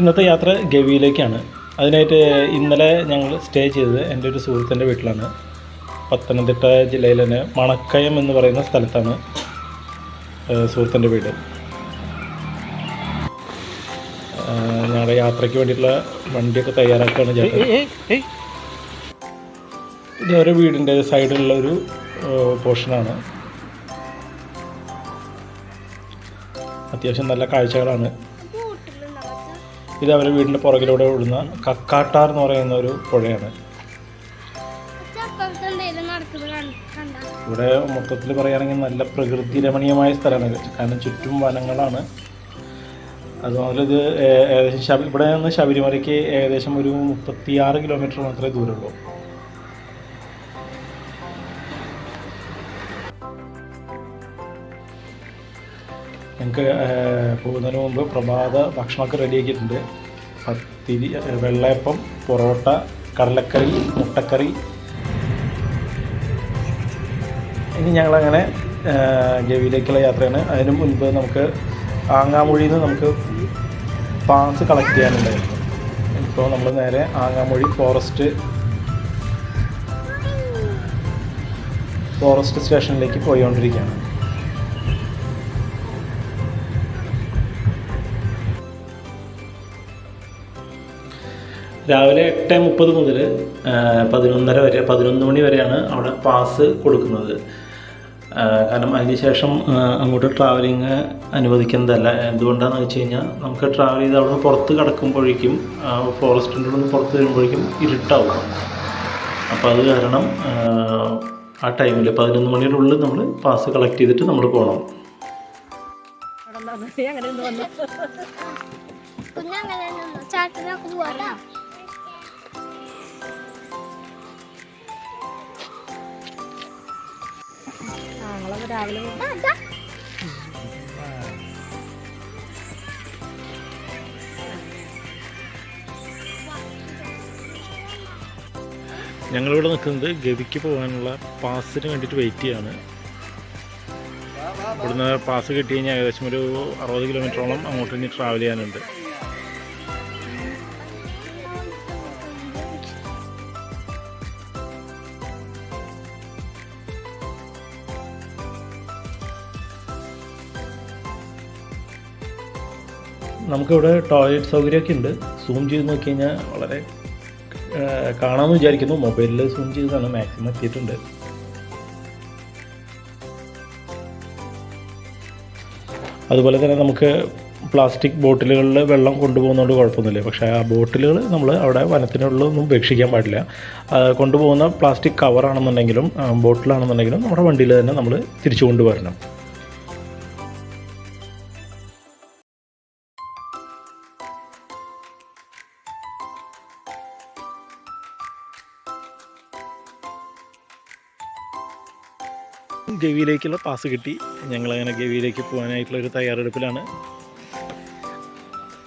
ഇന്നത്തെ യാത്ര ഗവിയിലേക്കാണ്. അതിനായിട്ട് ഇന്നലെ ഞങ്ങൾ സ്റ്റേ ചെയ്തത് എന്റെ ഒരു സുഹൃത്തിന്റെ വീട്ടിലാണ്. പത്തനംതിട്ട ജില്ലയിൽ തന്നെ മണക്കയം എന്ന് പറയുന്ന സ്ഥലത്താണ് സുഹൃത്തിന്റെ വീട്. ഞങ്ങളുടെ യാത്രയ്ക്ക് വേണ്ടിയിട്ടുള്ള വണ്ടിയൊക്കെ തയ്യാറാക്കുകയാണ് ചേട്ടൻ. ഇത് ഓരോ വീടിന്റെ സൈഡിലുള്ള ഒരു പോർഷനാണ്. അത്യാവശ്യം നല്ല കാഴ്ചകളാണ്. ഇത് അവരുടെ വീടിന്റെ പുറകിലൂടെ ഓടുന്ന കക്കാട്ടാർ എന്ന് പറയുന്ന ഒരു പുഴയാണ്. ഇവിടെ മൊത്തത്തിൽ പറയുകയാണെങ്കിൽ നല്ല പ്രകൃതി രമണീയമായ സ്ഥലമാണ് കാരണം ചുറ്റും വനങ്ങളാണ്. അതുപോലെ ഇത് ഏകദേശം ഇവിടെ നിന്ന് ശബരിമലയ്ക്ക് ഏകദേശം ഒരു മുപ്പത്തിയാറ് കിലോമീറ്റർ മാത്രമേ ദൂരമുള്ളൂ. ഞങ്ങൾക്ക് പോകുന്നതിന് മുമ്പ് പ്രഭാത ഭക്ഷണമൊക്കെ റെഡിയാക്കിയിട്ടുണ്ട്. പത്തിരി വെള്ളയപ്പം പൊറോട്ട കടലക്കറി മുട്ടക്കറി. ഇനി ഞങ്ങളങ്ങനെ ഗവിയിലേക്കുള്ള യാത്രയാണ്. അതിനു മുൻപ് നമുക്ക് ആങ്ങാമൊഴിയിൽ നിന്ന് നമുക്ക് പാസ് കളക്ട് ചെയ്യാനുണ്ടായിരുന്നു. ഇപ്പോൾ നമ്മൾ നേരെ ആങ്ങാമൊഴി ഫോറസ്റ്റ് ഫോറസ്റ്റ് സ്റ്റേഷനിലേക്ക് പോയിക്കൊണ്ടിരിക്കുകയാണ് രാവിലെ എട്ട് മുപ്പത് മുതൽ പതിനൊന്നര വരെ പതിനൊന്ന് മണി വരെയാണ് അവിടെ പാസ് കൊടുക്കുന്നത്. കാരണം അതിനുശേഷം ശേഷം അങ്ങോട്ട് ട്രാവലിങ് അനുവദിക്കുന്നതല്ല. എന്തുകൊണ്ടാണെന്ന് വെച്ച് കഴിഞ്ഞാൽ നമുക്ക് ട്രാവൽ ചെയ്ത് അവിടെ നിന്ന് പുറത്ത് കിടക്കുമ്പോഴേക്കും ഫോറസ്റ്റിന്റെ ഉള്ളിൽ നിന്ന് പുറത്ത് വരുമ്പോഴേക്കും ഇരുട്ടാവും. അപ്പോൾ അത് കാരണം ആ, ആ ടൈമിൽ പതിനൊന്ന് മണിയുടെ ഉള്ളിൽ നമ്മൾ പാസ് കളക്ട് ചെയ്തിട്ട് നമ്മൾ പോകണം അങ്ങനെ രാവിലെ ഞങ്ങളിവിടെ നിൽക്കുന്നത് ഗവിക്ക് പോകാനുള്ള പാസിന് വേണ്ടിയിട്ട് വെയിറ്റ് ചെയ്യാണ്. ഇവിടുന്ന് പാസ് കിട്ടി കഴിഞ്ഞാൽ ഏകദേശം ഒരു അറുപത് കിലോമീറ്ററോളം അങ്ങോട്ട് ഇനി ട്രാവൽ ചെയ്യാനുണ്ട്. നമുക്കിവിടെ ടോയ്ലറ്റ് സൗകര്യമൊക്കെ ഉണ്ട്. സൂം ചെയ്ത് നോക്കി കഴിഞ്ഞാൽ വളരെ കാണാമെന്ന് വിചാരിക്കുന്നു. മൊബൈലിൽ സൂം ചെയ്താണ് മാക്സിമം എത്തിയിട്ടുണ്ട്. അതുപോലെ തന്നെ നമുക്ക് പ്ലാസ്റ്റിക് ബോട്ടിലുകളിൽ വെള്ളം കൊണ്ടുപോകുന്നതുകൊണ്ട് കുഴപ്പമൊന്നുമില്ല. പക്ഷേ ആ ബോട്ടിലുകൾ നമ്മൾ അവിടെ വനത്തിനുള്ളിലൊന്നും ഉപേക്ഷിക്കാൻ പാടില്ല. കൊണ്ടുപോകുന്ന പ്ലാസ്റ്റിക് കവറാണെന്നുണ്ടെങ്കിലും ബോട്ടിലാണെന്നുണ്ടെങ്കിലും നമ്മുടെ വണ്ടിയിൽ തന്നെ നമ്മൾ തിരിച്ചു കൊണ്ടുവരണം. ഗവിയിലേക്കുള്ള പാസ് കിട്ടി. ഞങ്ങളങ്ങനെ ഗവിയിലേക്ക് പോകാനായിട്ടുള്ള ഒരു തയ്യാറെടുപ്പിലാണ്.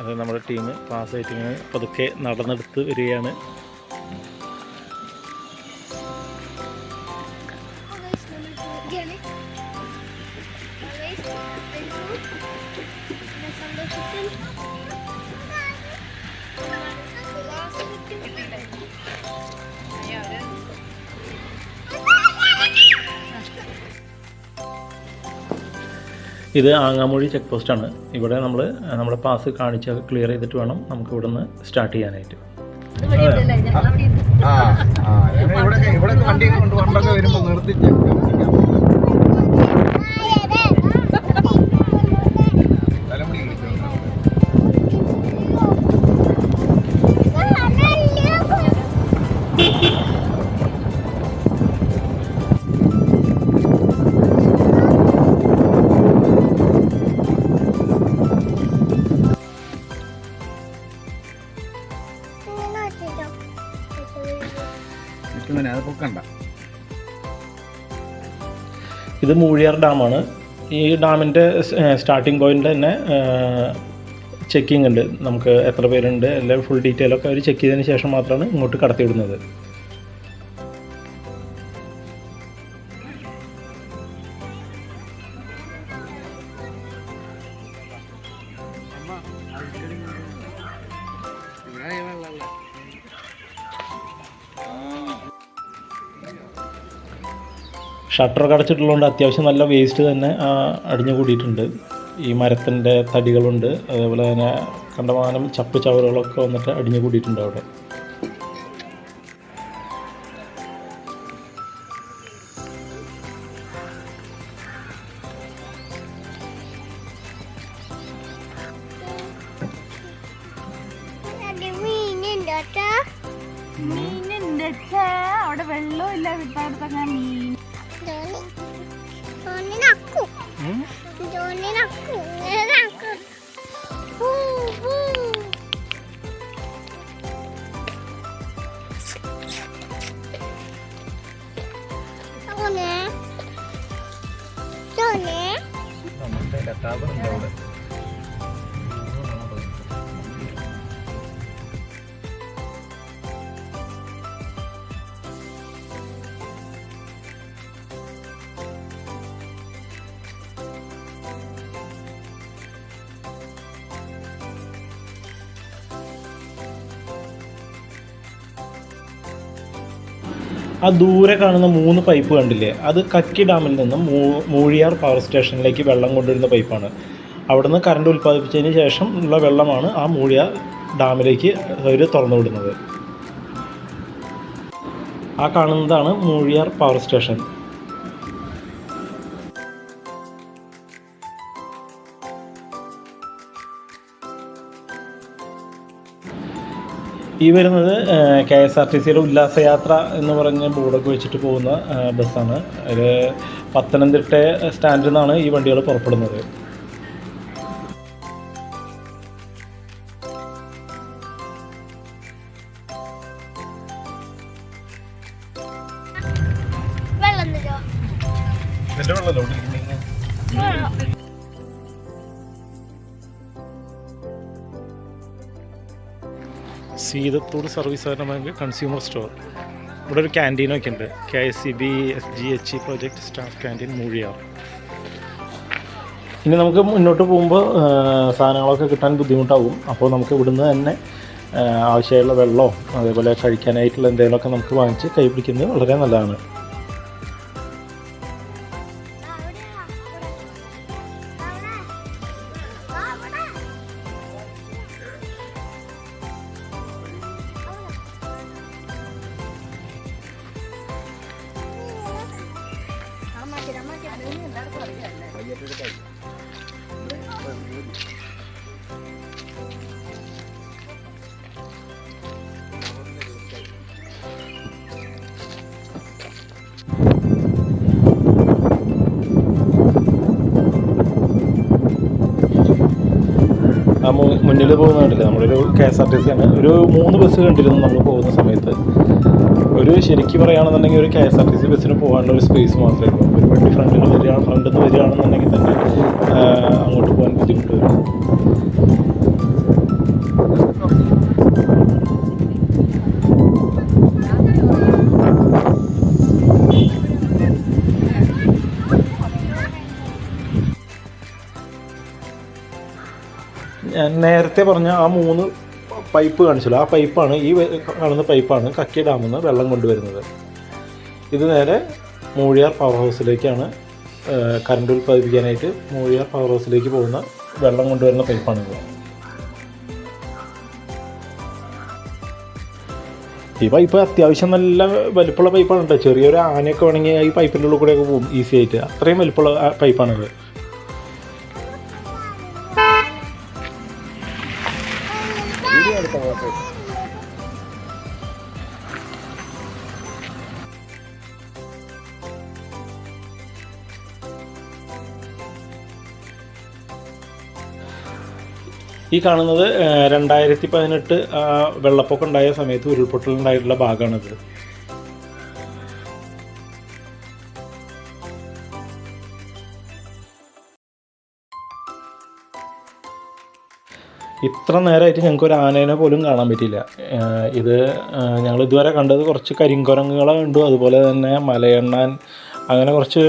അത് നമ്മുടെ ടീം പാസ്സായിട്ട് ഇങ്ങനെ പതുക്കെ നടന്നെടുത്ത് വരികയാണ്. ഇത് ആങ്ങാമൂഴി ചെക്ക് പോസ്റ്റാണ് ഇവിടെ നമ്മൾ നമ്മുടെ പാസ് കാണിച്ച് ക്ലിയർ ചെയ്തിട്ട് വേണം നമുക്ക് ഇവിടെ നിന്ന് സ്റ്റാർട്ട് ചെയ്യാനായിട്ട് ഇവിടെ അവിടെ ഉണ്ട് ആ, ആ, മൂഴിയാർ ഡാമാണ്. ഈ ഡാമിന്റെ സ്റ്റാർട്ടിംഗ് പോയിന്റ് തന്നെ ചെക്കിംഗ് ഉണ്ട്. നമുക്ക് എത്ര പേരുണ്ട് എല്ലാം ഫുൾ ഡീറ്റെയിലൊക്കെ അവർ ചെക്ക് ചെയ്തതിന് ശേഷം മാത്രമാണ് ഇങ്ങോട്ട് കടത്തിവിടുന്നത്. ഷട്ടറൊക്കെ അടച്ചിട്ടുള്ളതുകൊണ്ട് അത്യാവശ്യം നല്ല വേസ്റ്റ് തന്നെ അടിഞ്ഞു കൂടിയിട്ടുണ്ട്. ഈ മരത്തിന്റെ തടികളുണ്ട് അതേപോലെ തന്നെ കണ്ടമാനം ചപ്പ് ചവറുകളൊക്കെ വന്നിട്ട് അടിഞ്ഞു കൂടിയിട്ടുണ്ട് അവിടെ. മീനുണ്ട് അവിടെ വെള്ളമില്ല വിട്ടാടത്തങ്ങനെ മീൻ നമ്മുടെ ലതാപുണ്ട് അവിടെ ആ ദൂരെ കാണുന്ന മൂന്ന് പൈപ്പ് കണ്ടില്ലേ? അത് കക്കി ഡാമിൽ നിന്നും മൂഴിയാർ പവർ സ്റ്റേഷനിലേക്ക് വെള്ളം കൊണ്ടുവരുന്ന പൈപ്പാണ് അവിടുന്ന് കറണ്ട് ഉൽപ്പാദിപ്പിച്ചതിന് ശേഷം ഉള്ള വെള്ളമാണ് ആ മൂഴിയാർ ഡാമിലേക്ക് അവർ തുറന്നു വിടുന്നത്. ആ കാണുന്നതാണ് മൂഴിയാർ പവർ സ്റ്റേഷൻ ഈ വരുന്നത് കെ എസ് ആർ ടി സിയുടെ ഉല്ലാസയാത്ര എന്ന് പറഞ്ഞ ബോർഡൊക്കെ വെച്ചിട്ട് പോകുന്ന ബസ്സാണ്. ഒരു പത്തനംതിട്ട സ്റ്റാൻഡിൽ നിന്നാണ് ഈ വണ്ടികൾ പുറപ്പെടുന്നത്. വെള്ളം സീതത്തോട് സർവീസ് സഹകരണ ബാങ്ക് കൺസ്യൂമർ സ്റ്റോർ ഇവിടെ ഒരു ക്യാന്റീനൊക്കെ ഉണ്ട്. K S C B S G H E project staff canteen Moozhiyar. ഇനി നമുക്ക് മുന്നോട്ട് പോകുമ്പോൾ സാധനങ്ങളൊക്കെ കിട്ടാൻ ബുദ്ധിമുട്ടാകും അപ്പോൾ നമുക്ക് ഇവിടുന്ന് തന്നെ ആവശ്യമുള്ള വെള്ളമോ അതേപോലെ കഴിക്കാനായിട്ടുള്ള എന്തെങ്കിലുമൊക്കെ നമുക്ക് വാങ്ങിച്ച് കൈ പിടിക്കുന്നത് വളരെ നല്ലതാണ്. മുന്നിൽ പോകുന്ന കണ്ടില്ലേ? നമ്മളൊരു K S R T C ആണ്. ഒരു മൂന്ന് ബസ് കണ്ടിരുന്നു നമ്മൾ പോകുന്ന സമയത്ത്. ഒരു ശരിക്കും പറയുകയാണെന്നുണ്ടെങ്കിൽ ഒരു K S R T C ബസ്സിന് പോകാനുള്ള ഒരു സ്പേസ് മാത്രമേ ഉള്ളൂ. ഒരു വണ്ടി ഫ്രണ്ടിൽ വരികയാണ് ഫ്രണ്ടിൽ നിന്ന് വരികയാണെന്നുണ്ടെങ്കിൽ തന്നെ അങ്ങോട്ട് പോകാൻ ബുദ്ധിമുട്ട് വരും. നേരത്തെ പറഞ്ഞ ആ മൂന്ന് പൈപ്പ് കാണിച്ചല്ലോ. ആ പൈപ്പാണ് ഈ കാണുന്ന പൈപ്പാണ് കക്കി ഡാമിൽ നിന്ന് വെള്ളം കൊണ്ടുവരുന്നത്. ഇത് നേരെ മൂഴിയാർ പവർ ഹൗസിലേക്കാണ് കറണ്ട് ഉൽപ്പാദിപ്പിക്കാനായിട്ട് മൂഴിയാർ പവർ ഹൗസിലേക്ക് പോകുന്ന വെള്ളം കൊണ്ടുവരുന്ന പൈപ്പാണിത്. ഈ പൈപ്പ് അത്യാവശ്യം നല്ല വലിപ്പമുള്ള പൈപ്പാണ് കേട്ടോ. ചെറിയൊരു ആനയൊക്കെ വേണമെങ്കിൽ ഈ പൈപ്പിന്റെ ഉള്ളിൽ കൂടെയൊക്കെ പോകും ഈസി ആയിട്ട്. അത്രയും വലിപ്പമുള്ള പൈപ്പാണിത്. ഈ കാണുന്നത് രണ്ടായിരത്തി പതിനെട്ട് വെള്ളപ്പൊക്കം ഉണ്ടായ സമയത്ത് ഉരുൾപൊട്ടലുണ്ടായിട്ടുള്ള ഭാഗമാണിത്. ഇത്ര നേരമായിട്ട് ഞങ്ങൾക്ക് ഒരു ആനേനെ പോലും കാണാൻ പറ്റിയില്ല. ഇത് ഞങ്ങൾ ഇതുവരെ കണ്ടത് കുറച്ച് കരിങ്കുരങ്ങുകളെ കണ്ടു. അതുപോലെ തന്നെ മലയെണ്ണാൻ അങ്ങനെ കുറച്ച്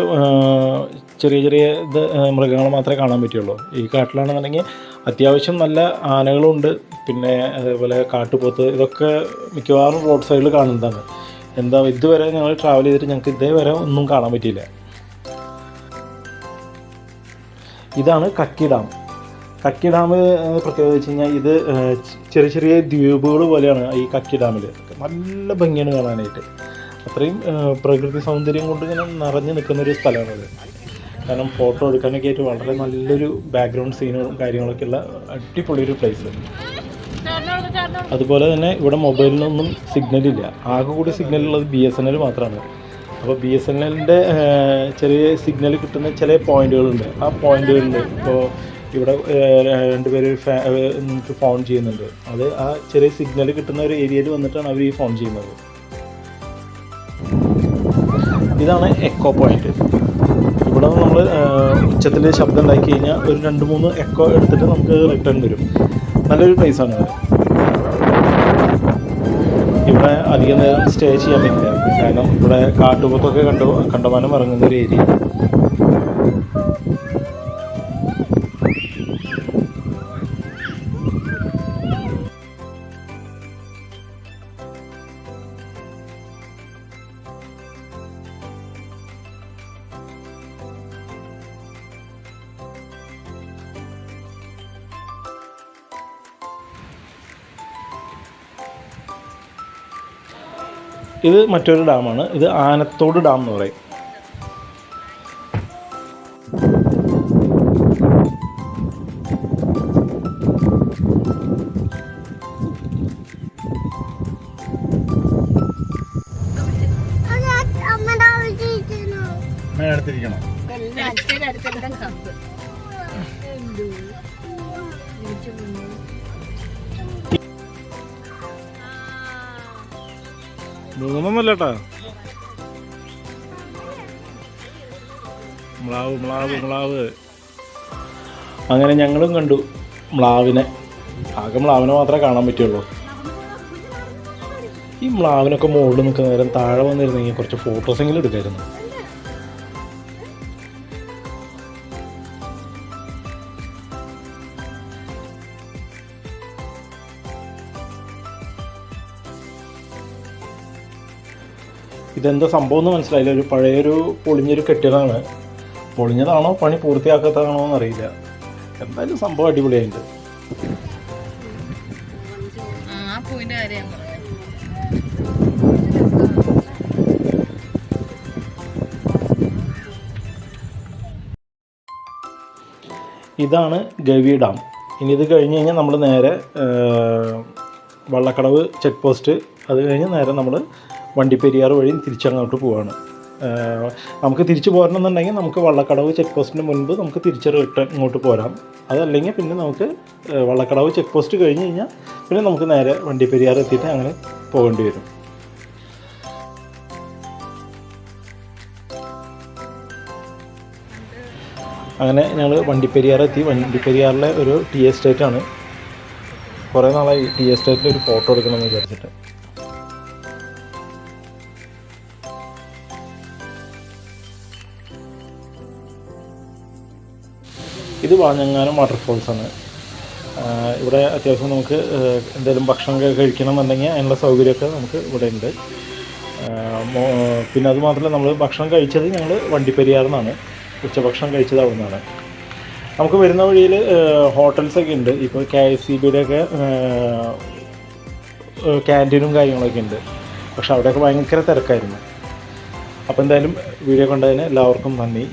ചെറിയ ചെറിയ ഇത് മൃഗങ്ങൾ മാത്രമേ കാണാൻ പറ്റുള്ളൂ. ഈ കാട്ടിലാണെന്നുണ്ടെങ്കിൽ അത്യാവശ്യം നല്ല ആനകളുണ്ട്. പിന്നെ അതേപോലെ കാട്ടുപോത്ത് ഇതൊക്കെ മിക്കവാറും റോഡ് സൈഡിൽ കാണുന്നതാണ്. എന്താ ഇതുവരെ ഞങ്ങൾ ട്രാവൽ ചെയ്തിട്ട് ഞങ്ങൾക്ക് ഇതേവരെ ഒന്നും കാണാൻ പറ്റിയില്ല. ഇതാണ് കക്കി ഡാം. കക്കി ഡാം പ്രത്യേകത വെച്ച് കഴിഞ്ഞാൽ ഇത് ചെറിയ ചെറിയ ദ്വീപുകൾ പോലെയാണ് ഈ കക്കി ഡാമിൽ നല്ല ഭംഗിയാണ് കാണാനായിട്ട്. അത്രയും പ്രകൃതി സൗന്ദര്യം കൊണ്ട് ഇങ്ങനെ നിറഞ്ഞു നിൽക്കുന്ന ഒരു സ്ഥലമാണത്. കാരണം ഫോട്ടോ എടുക്കാനൊക്കെ ആയിട്ട് വളരെ നല്ലൊരു ബാക്ക്ഗ്രൗണ്ട് സീനുകളും കാര്യങ്ങളൊക്കെ ഉള്ള അടിപൊളി ഒരു പ്ലേസ് അതുപോലെ തന്നെ ഇവിടെ മൊബൈലിനൊന്നും സിഗ്നൽ ഇല്ല. ആകെ കൂടി സിഗ്നൽ ഉള്ളത് ബി എസ് എൻ എൽ മാത്രമാണ് അപ്പോൾ ബി എസ് എൻ എല്ലിന്റെ ചെറിയ സിഗ്നൽ കിട്ടുന്ന ചില പോയിന്റുകളുണ്ട് ആ പോയിന്റുകളിൽ ഇപ്പോൾ ഇവിടെ രണ്ടുപേര് ഏഹ്, ഫോൺ ചെയ്യുന്നുണ്ട്. അത് ആ ചെറിയ സിഗ്നൽ കിട്ടുന്ന ഒരു ഏരിയയിൽ വന്നിട്ടാണ് അവർ ഈ ഫോൺ ചെയ്യുന്നത്. ഇതാണ് എക്കോ പോയിന്റ് ഇവിടെ നമ്മൾ ഉച്ചത്തിൽ ശബ്ദം ഉണ്ടാക്കി കഴിഞ്ഞാൽ ഒരു രണ്ട് മൂന്ന് എക്കോ എടുത്തിട്ട് നമുക്ക് റിട്ടേൺ വരും. നല്ലൊരു പ്ലേസാണ് ഇവിടെ ഇവിടെ അധികം നേരം സ്റ്റേ ചെയ്യാൻ പറ്റില്ല. കാരണം ഇവിടെ കാട്ടുപോത്തൊക്കെ കണ്ടു കണ്ടമാനം ഇറങ്ങുന്ന ഒരു ഏരിയ ഇത് മറ്റൊരു ഡാമാണ്. ഇത് ആനത്തോട് ഡാം എന്ന് പറയും. അത് അമ്മയുടെ കേട്ടാ മ്ലാവ് മ്ലാവ് മ്ലാവ്. അങ്ങനെ ഞങ്ങളും കണ്ടു മ്ലാവിനെ. ആകെ മ്ലാവിനെ മാത്രമേ കാണാൻ പറ്റുള്ളൂ. ഈ മ്ലാവിനൊക്കെ മുകളിൽ നിൽക്കുന്ന നേരം താഴെ വന്നിരുന്നെങ്കിൽ കുറച്ച് ഫോട്ടോസെങ്കിലും എടുക്കായിരുന്നു. ഇതെന്താ സംഭവം എന്ന് മനസ്സിലായില്ല. ഒരു പഴയൊരു പൊളിഞ്ഞൊരു കെട്ടിടമാണ്. പൊളിഞ്ഞതാണോ? പണി പൂർത്തിയാക്കാത്തതാണോ എന്നറിയില്ല എന്തായാലും സംഭവം അടിപൊളിയായിട്ട് ഇതാണ് ഗവി ഡാം. ഇനി ഇത് കഴിഞ്ഞ് കഴിഞ്ഞാൽ നമ്മൾ നേരെ വള്ളക്കടവ് ചെക്ക് പോസ്റ്റ് അത് കഴിഞ്ഞ് നേരെ നമ്മൾ വണ്ടിപ്പെരിയാർ വഴി തിരിച്ചങ്ങോട്ട് പോവാണ്. നമുക്ക് തിരിച്ചു പോരണമെന്നുണ്ടെങ്കിൽ നമുക്ക് വള്ളക്കടവ് ചെക്ക് പോസ്റ്റിന് മുൻപ് നമുക്ക് തിരിച്ച് ഇങ്ങോട്ട് പോരാം. അതല്ലെങ്കിൽ പിന്നെ നമുക്ക് വള്ളക്കടവ് ചെക്ക് പോസ്റ്റ് കഴിഞ്ഞ് കഴിഞ്ഞാൽ പിന്നെ നമുക്ക് നേരെ വണ്ടിപ്പെരിയാർ എത്തിയിട്ട് അങ്ങനെ പോകേണ്ടി വരും. അങ്ങനെ ഞങ്ങൾ വണ്ടിപ്പെരിയാർ എത്തി. വണ്ടിപ്പെരിയാറിലെ ഒരു ടീ എസ്റ്റേറ്റാണ് കുറേ നാളായി ടീ എസ്റ്റേറ്റിൽ ഒരു ഫോട്ടോ എടുക്കണമെന്ന് വിചാരിച്ചിട്ട്. ഇത് വാഞ്ഞങ്ങാനം വാട്ടർഫോൾസ് ആണ്. ഇവിടെ അത്യാവശ്യം നമുക്ക് എന്തെങ്കിലും ഭക്ഷണം ഒക്കെ കഴിക്കണം എന്നുണ്ടെങ്കിൽ അതിനുള്ള സൗകര്യമൊക്കെ നമുക്ക് ഇവിടെ ഉണ്ട്. പിന്നെ അത് മാത്രമല്ല നമ്മൾ ഭക്ഷണം കഴിച്ചത് ഞങ്ങൾ വണ്ടിപ്പെരിയാറിൽ നിന്നാണ് ഉച്ചഭക്ഷണം കഴിച്ചത് അവിടെ നിന്നാണ് നമുക്ക് വരുന്ന വഴിയിൽ ഹോട്ടൽസൊക്കെ ഉണ്ട്. ഇപ്പോൾ കെ എസ് സി ബിയുടെ ഒക്കെ ക്യാന്റീനും കാര്യങ്ങളൊക്കെ ഉണ്ട്. പക്ഷെ അവിടെയൊക്കെ ഭയങ്കര തിരക്കായിരുന്നു. അപ്പോൾ എന്തായാലും വീഡിയോ കണ്ടതിന് എല്ലാവർക്കും നന്ദി.